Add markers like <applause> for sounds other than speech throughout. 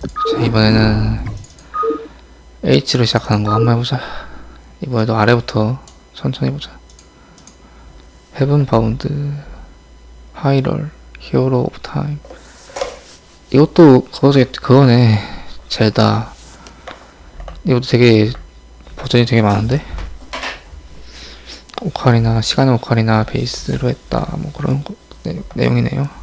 자, 이번에는 H로 시작하는 거 한번 해보자. 이번에도 아래부터 천천히 보자. 헤븐 바운드, 하이럴, 히어로 오브 타임. 이것도 그거 중에 그거네. 젤다. 이것도 되게 버전이 되게 많은데? 오카리나, 시간의 오카리나 베이스로 했다. 뭐 그런 거, 내, 내용이네요.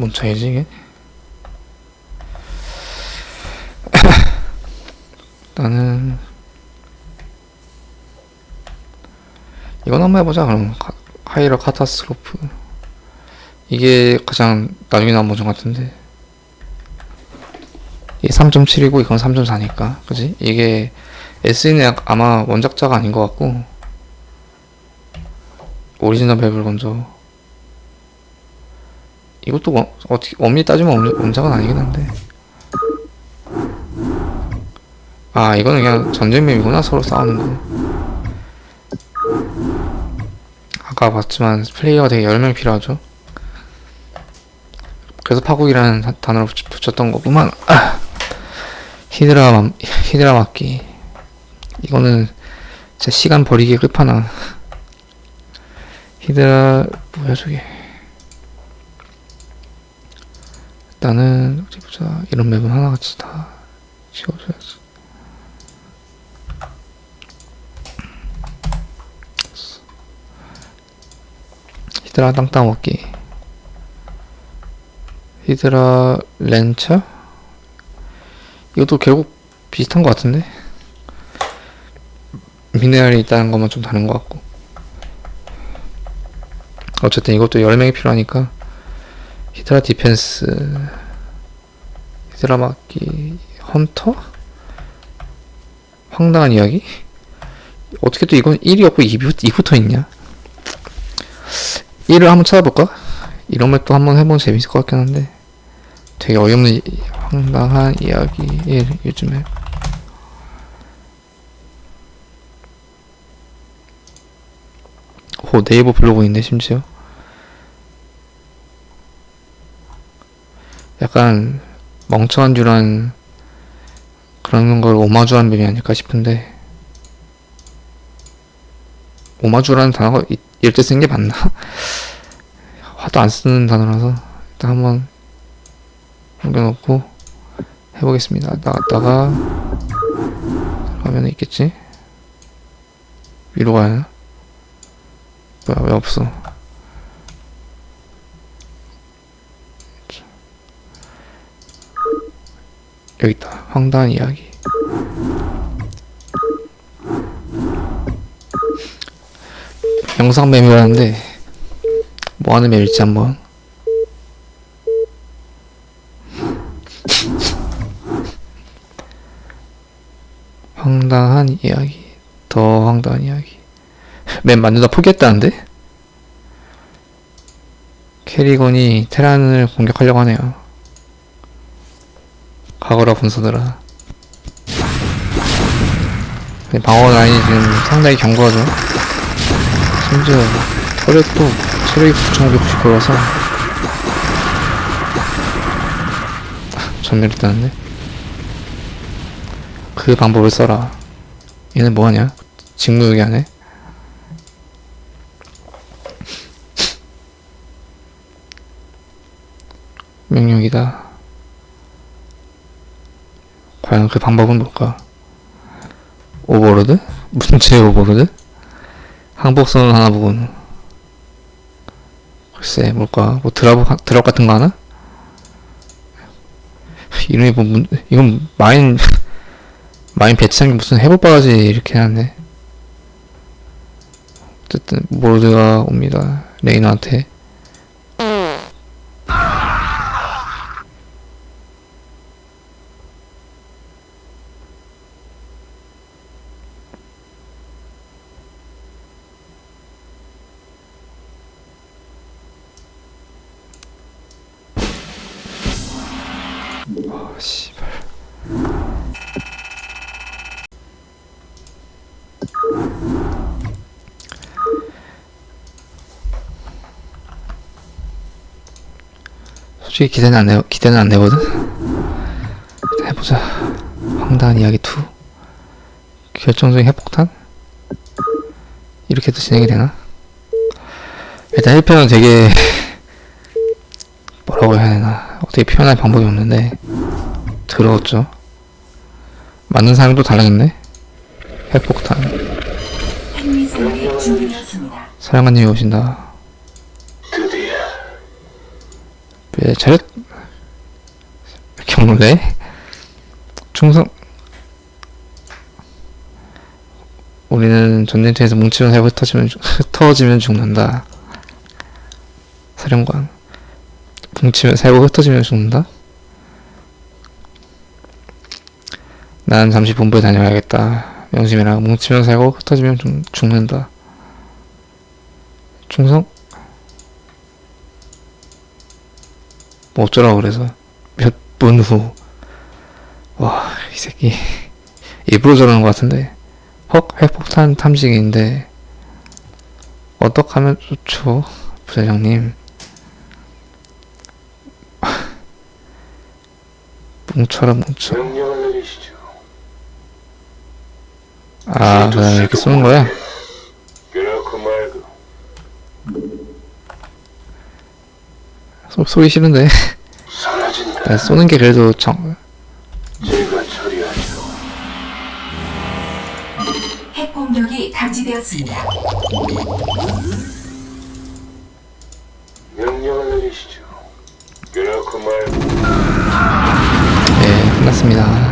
뭔 차이지 이게? <laughs> 나는 이건 한번 해보자 그럼 카- 하이러 카타스트로프 이게 가장 나중에 나온 버전 같은데 이게 3.7이고 이건 3.4니까 그지? 이게 SN의 아마 원작자가 아닌 것 같고 오리지널 맵을 먼저 이것도 원, 어떻게 엄밀히 따지면 원, 원작은 아니긴 한데. 아 이거는 그냥 전쟁맵이구나 서로 싸우는 거. 아까 봤지만 플레이어가 되게 10명 필요하죠? 그래서 파국이라는 다- 단어를 붙- 붙였던 거구만. 아, 히드라 맘- 히드라 맞기. 이거는 진짜 시간 버리기 끝판왕. 히드라 뭐야 저게 일단은 어디 보자. 이런 맵은 하나같이 다 지워줘야지. 히드라 땅땅 먹기. 히드라 렌처? 이것도 결국 비슷한 것 같은데? 미네랄이 있다는 것만 좀 다른 것 같고. 어쨌든 이것도 10명이 필요하니까 히드라 디펜스 히드라 막기 헌터? 황당한 이야기? 어떻게 또 이건 1이 없고 2부, 2붙어 있냐 1을 한번 찾아볼까? 이런 맵도 한번 해보면 재밌을 것 같긴 한데 되게 어이없는 이- 황당한 이야기 1 요즘에 오 네이버 블로그 있네 심지어 약간 멍청한 듀란 그런 걸 오마주한 맵이 아닐까 싶은데 오마주라는 단어가 이- 이럴 때 쓰는 게 맞나? <laughs> 화도 안 쓰는 단어라서 일단 한번 남겨놓고 해보겠습니다. 나갔다가 들어가면 있겠지? 위로 가야 하나? 뭐야 왜 없어? 여기 있다. 황당한 이야기. 영상 매매라는데 뭐 하는 맵일지 한번 황당한 이야기 더 황당한 이야기 맵 만들다 포기했다는데? 캐리건이 테란을 공격하려고 하네요 가거라 분서들아 근데 방어 라인이 지금 상당히 견고하죠. 심지어 터렛도 체력이 9,590%라서. 전멸했다는데 그 방법을 써라. 얘는 뭐하냐? 직무유기 하네. <laughs> 명령이다 과연 그 방법은 뭘까 오버로드? 문제 오버로드? 항복선을 하나 보고는 글쎄 뭘까 뭐 드랍 드랍 같은 거 하나? 이름이 뭐 문, 이건 마인 마인 배치한 게 무슨 해볼 바가지 이렇게 하네 어쨌든 모르드가 옵니다 레이너한테 어, 씨발. 솔직히 기대는 안 내, 기대는 안 되거든? 해보자. 황당한 이야기 2. 결정적인 핵폭탄? 이렇게 도 진행이 되나? 일단 1편은 되게 어떻게 표현할 방법이 없는데, 더러웠죠? 맞는 사람도 달라졌네? 핵폭탄. 사령관님이 오신다. 드디어 왜 차렷? 경로대? 충성 우리는 전쟁터에서 뭉치면 살고 흩어지면, 죽- 흩어지면 죽는다. 사령관. 뭉치면 살고 흩어지면 죽는다? 난 잠시 본부에 다녀야겠다. 명심해라. 뭉치면 살고 흩어지면 죽, 죽는다. 충성? 뭐 어쩌라고 그래서 몇 분 후. 와, 이 새끼. 일부러 저러는 것 같은데. 헉, 핵폭탄 탐지기인데. 어떡하면 좋죠, 부사장님. 뭉쳐라, 뭉쳐. 명령을 내리시죠. 아, 그 다음에 이렇게 쏘는 거야? 그렇고 말고 소, 쏘기 싫은데. 사라진다. 나 쏘는 게 그래도 정, 제가 처리하죠. 핵 공격이 감지되었습니다. 명령을 내리시죠. 그렇고 말고 네, 끝났습니다.